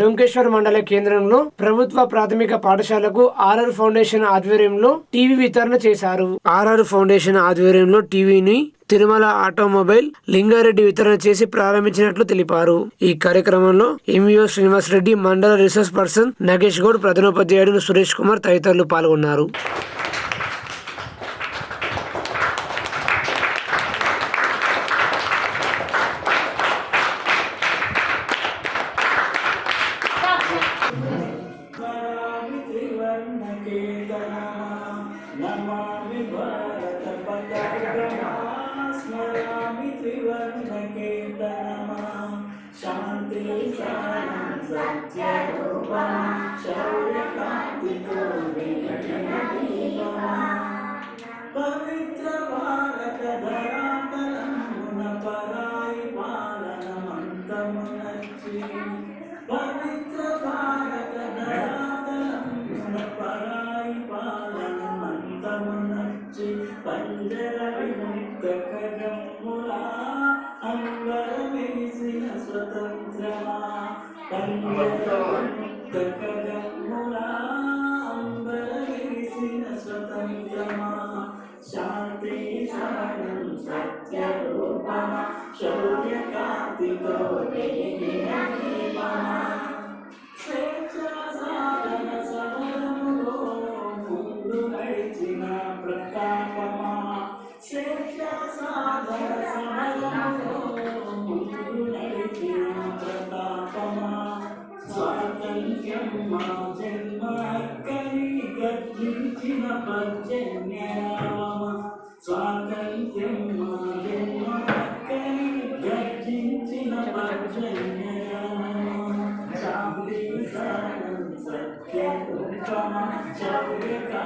డొంకేశ్వర్ మండల కేంద్రంలో ప్రభుత్వ ప్రాథమిక పాఠశాలకు ఆర్ఆర్ ఫౌండేషన్ ఆధ్వర్యంలో టీవీ వితరణ చేశారు. ఆర్ఆర్ ఫౌండేషన్ ఆధ్వర్యంలో టీవీని తిరుమల ఆటోమొబైల్ లింగారెడ్డి వితరణ చేసి ప్రారంభించినట్లు తెలిపారు. ఈ కార్యక్రమంలో MEO Srinivas Reddy mandal resource person Nagesh Goud ప్రధానోపాధ్యాయుడు Suresh Kumar తదితరులు పాల్గొన్నారు. నమామి భారత పతాకమా స్మరామి త్రివర్ణకేతనమా శాంతి శానం సత్యరూపమా శౌర్యకాంతితో వెలిగిన దీపమా పవిత్ర నుంచి పంజర విముక్త కజములా అంబర వేసిన స్వతంత్రమా? పంజర విముక్త కజములా అంబర వేసిన స్వతంత్రమా? శాంతి శానం సత్యరూపమా? స్వాతంత్ర్యం మా జన్మ హక్కని గర్జించిన పర్జన్యరామ స్వాతంత్ర్యం మా జన్మ హక్కని గర్జించిన పర్జన్యరామ శాంతి సత్య ఉత్తమ శౌర్య